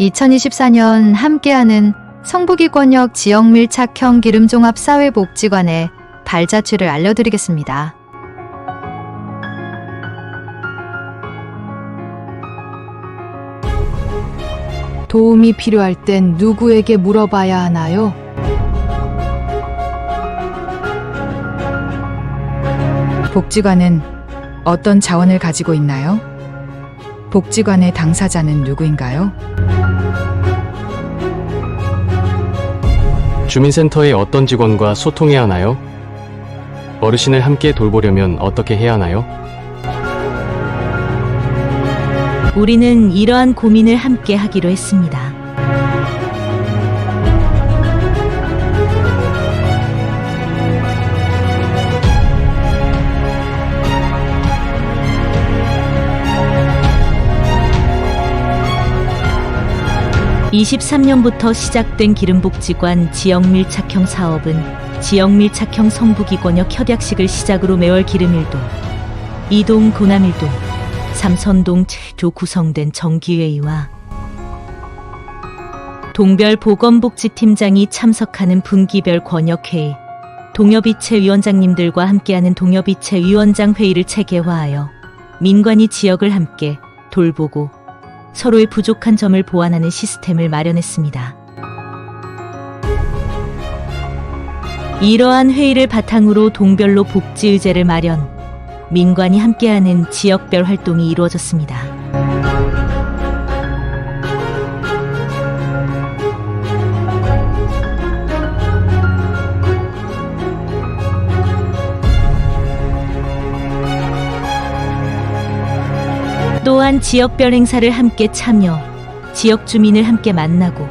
2024년 함께하는 성북이권역 지역밀착형 기름종합사회복지관의 발자취를 알려드리겠습니다. 도움이 필요할 땐 누구에게 물어봐야 하나요? 복지관은 어떤 자원을 가지고 있나요? 복지관의 당사자는 누구인가요? 주민센터의 어떤 직원과 소통해야 하나요? 어르신을 함께 돌보려면 어떻게 해야 하나요? 우리는 이러한 고민을 함께 하기로 했습니다. (23년부터) 시작된 기름복지관 지역밀착형 사업은 지역밀착형 성북이권역 협약식을 시작으로 매월 기름일동, 이동 고남일동, 삼선동 제조 구성된 정기회의와 동별 보건복지팀장이 참석하는 분기별 권역회의, 동협이체 위원장님들과 함께하는 동협이체 위원장 회의를 체계화하여 민관이 지역을 함께 돌보고 서로의 부족한 점을 보완하는 시스템을 마련했습니다. 이러한 회의를 바탕으로 동별로 복지 의제를 마련, 민관이 함께하는 지역별 활동이 이루어졌습니다. 또한 지역별 행사를 함께 참여, 지역 주민을 함께 만나고,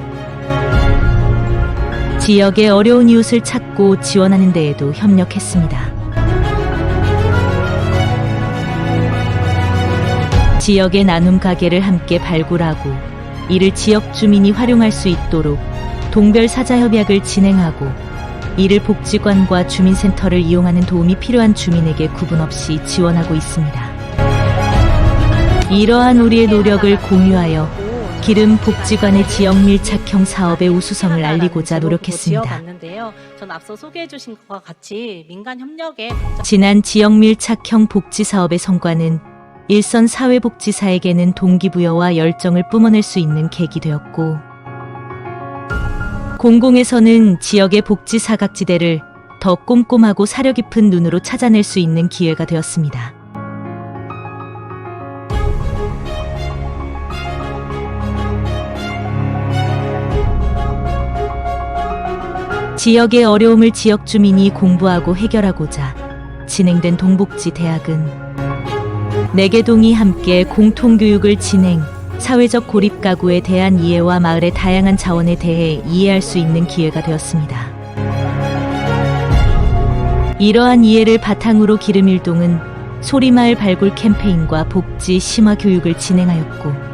지역의 어려운 이웃을 찾고 지원하는 데에도 협력했습니다. 지역의 나눔 가게를 함께 발굴하고 이를 지역 주민이 활용할 수 있도록 동별 사자 협약을 진행하고 이를 복지관과 주민센터를 이용하는 도움이 필요한 주민에게 구분 없이 지원하고 있습니다. 이러한 우리의 노력을 공유하여 기름 복지관의 지역 밀착형 사업의 우수성을 알리고자 노력했습니다. 지난 지역 밀착형 복지 사업의 성과는 일선 사회복지사에게는 동기부여와 열정을 뿜어낼 수 있는 계기 되었고, 공공에서는 지역의 복지 사각지대를 더 꼼꼼하고 사려 깊은 눈으로 찾아낼 수 있는 기회가 되었습니다. 지역의 어려움을 지역 주민이 공부하고 해결하고자 진행된 동복지 대학은 네개동이 함께 공통교육을 진행, 사회적 고립 가구에 대한 이해와 마을의 다양한 자원에 대해 이해할 수 있는 기회가 되었습니다. 이러한 이해를 바탕으로 기름일동은 소리마을 발굴 캠페인과 복지 심화 교육을 진행하였고,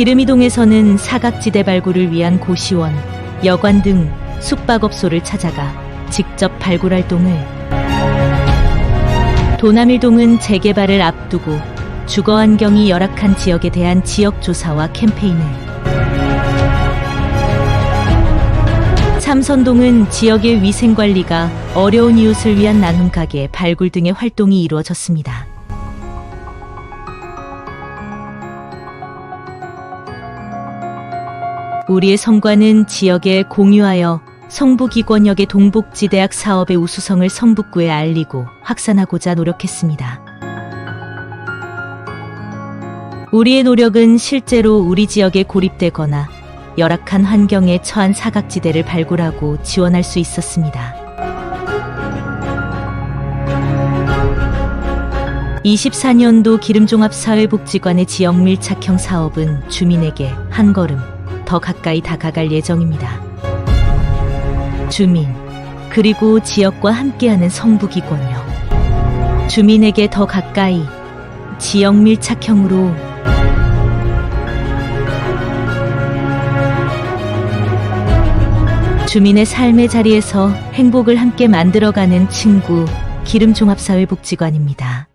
기름이동에서는 사각지대 발굴을 위한 고시원, 여관 등 숙박업소를 찾아가 직접 발굴 활동을 도남일동은 재개발을 앞두고 주거 환경이 열악한 지역에 대한 지역 조사와 캠페인을 삼선동은 지역의 위생 관리가 어려운 이웃을 위한 나눔 가게 발굴 등의 활동이 이루어졌습니다. 우리의 성과는 지역에 공유하여 성북이권역의 동복지대학 사업의 우수성을 성북구에 알리고 확산하고자 노력했습니다. 우리의 노력은 실제로 우리 지역에 고립되거나 열악한 환경에 처한 사각지대를 발굴하고 지원할 수 있었습니다. 24년도 기름종합사회복지관의 지역 밀착형 사업은 주민에게 한 걸음 더 가까이 다가갈 예정입니다. 주민, 그리고 지역과 함께하는 성북이권역. 주민에게 더 가까이, 지역 밀착형으로 주민의 삶의 자리에서 행복을 함께 만들어가는 친구, 기름종합사회복지관입니다.